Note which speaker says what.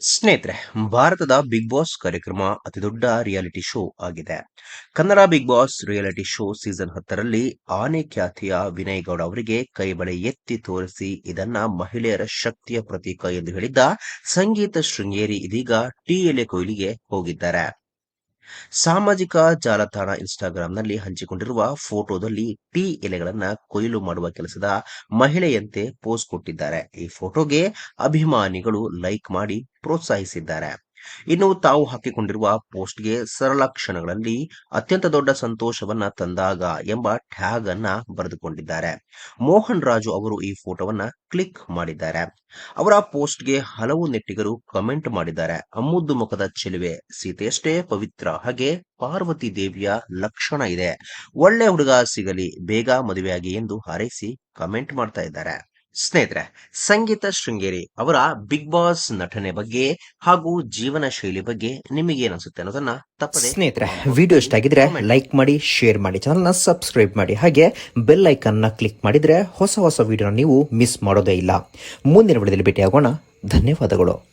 Speaker 1: ಸ್ನೇಹಿತರೆ, ಭಾರತದ big boss ಕಾರ್ಯಕ್ರಮ ಅತಿ ದೊಡ್ಡ ರಿಯಾಲಿಟಿ ಶೋ ಆಗಿದೆ. Kannada big boss reality show season ಹತ್ತರಲ್ಲಿ ಆನೆ ಖ್ಯಾತಿಯ ವಿನಯ್ ಗೌಡ ಅವರಿಗೆ ಕೈಬಳೆ ಎತ್ತಿ ತೋರಿಸಿ, ಇದನ್ನ ಮಹಿಳೆಯರ ಶಕ್ತಿಯ ಪ್ರತೀಕ ಎಂದು ಹೇಳಿದ್ದ ಸಂಗೀತ ಶೃಂಗೇರಿ ಇದೀಗ ಟೀ ಎಲೆ ಕೊಯ್ಲಿಗೆ ಹೋಗಿದ್ದಾರೆ. ಸಾಮಾಜಿಕ ಜಾಲತಾಣ ಇನ್ಸ್ಟಾಗ್ರಾಂನಲ್ಲಿ ಹಂಚಿಕೊಂಡಿರುವ ಫೋಟೋದಲ್ಲಿ ಟೀ ಎಲೆಗಳನ್ನ ಕೊಯ್ಲು ಮಾಡುವ ಕೆಲಸದ ಮಹಿಳೆಯಂತೆ ಪೋಸ್ ಕೊಟ್ಟಿದ್ದಾರೆ. ಈ ಫೋಟೋಗೆ ಅಭಿಮಾನಿಗಳು ಲೈಕ್ ಮಾಡಿ ಪ್ರೋತ್ಸಾಹಿಸಿದ್ದಾರೆ. ಇನ್ನು ತಾವು ಹಾಕಿಕೊಂಡಿರುವ ಪೋಸ್ಟ್ಗೆ ಸರಳ ಕ್ಷಣಗಳಲ್ಲಿ ಅತ್ಯಂತ ದೊಡ್ಡ ಸಂತೋಷವನ್ನ ತಂದಾಗ ಎಂಬ ಟ್ಯಾಗ್ ಅನ್ನ ಬರೆದುಕೊಂಡಿದ್ದಾರೆ. ಮೋಹನ್ ರಾಜು ಅವರು ಈ ಫೋಟೋವನ್ನ ಕ್ಲಿಕ್ ಮಾಡಿದ್ದಾರೆ. ಅವರ ಪೋಸ್ಟ್ಗೆ ಹಲವು ನೆಟ್ಟಿಗರು ಕಮೆಂಟ್ ಮಾಡಿದ್ದಾರೆ. ಅಮ್ಮುದ್ದು ಮುಖದ ಚೆಲುವೆ, ಸೀತೆಯಷ್ಟೇ ಪವಿತ್ರ, ಹಾಗೆ ಪಾರ್ವತಿ ದೇವಿಯ ಲಕ್ಷಣ ಇದೆ. ಒಳ್ಳೆ ಹುಡುಗ ಸಿಗಲಿ, ಬೇಗ ಮದುವೆಯಾಗಿ ಎಂದು ಹಾರೈಸಿ ಕಮೆಂಟ್ ಮಾಡ್ತಾ ಇದ್ದಾರೆ. ಸ್ನೇಹಿತರೆ ಸಂಗೀತ ಶೃಂಗೇರಿ ಅವರ ಬಿಗ್ ಬಾಸ್ ನಟನೆ ಬಗ್ಗೆ ಹಾಗೂ ಜೀವನ ಶೈಲಿ ಬಗ್ಗೆ ನಿಮಗೆ ಅನಿಸುತ್ತೆ ಅನ್ನೋದನ್ನ ತಪ್ಪದೆ
Speaker 2: ಸ್ನೇಹಿತರೆ ವಿಡಿಯೋ ಇಷ್ಟ ಆಗಿದ್ರೆ ಲೈಕ್ ಮಾಡಿ. ಶೇರ್ ಮಾಡಿ ಚಾನಲ್ನ ಸಬ್ಸ್ಕ್ರೈಬ್ ಮಾಡಿ. ಹಾಗೆ ಬೆಲ್ ಐಕನ್ನ ಕ್ಲಿಕ್ ಮಾಡಿದ್ರೆ ಹೊಸ ಹೊಸ ವಿಡಿಯೋನ ನೀವು ಮಿಸ್ ಮಾಡೋದೇ ಇಲ್ಲ. ಮುಂದಿನ ವಿಡಿಯೋದಲ್ಲಿ ಭೇಟಿಯಾಗೋಣ. ಧನ್ಯವಾದಗಳು.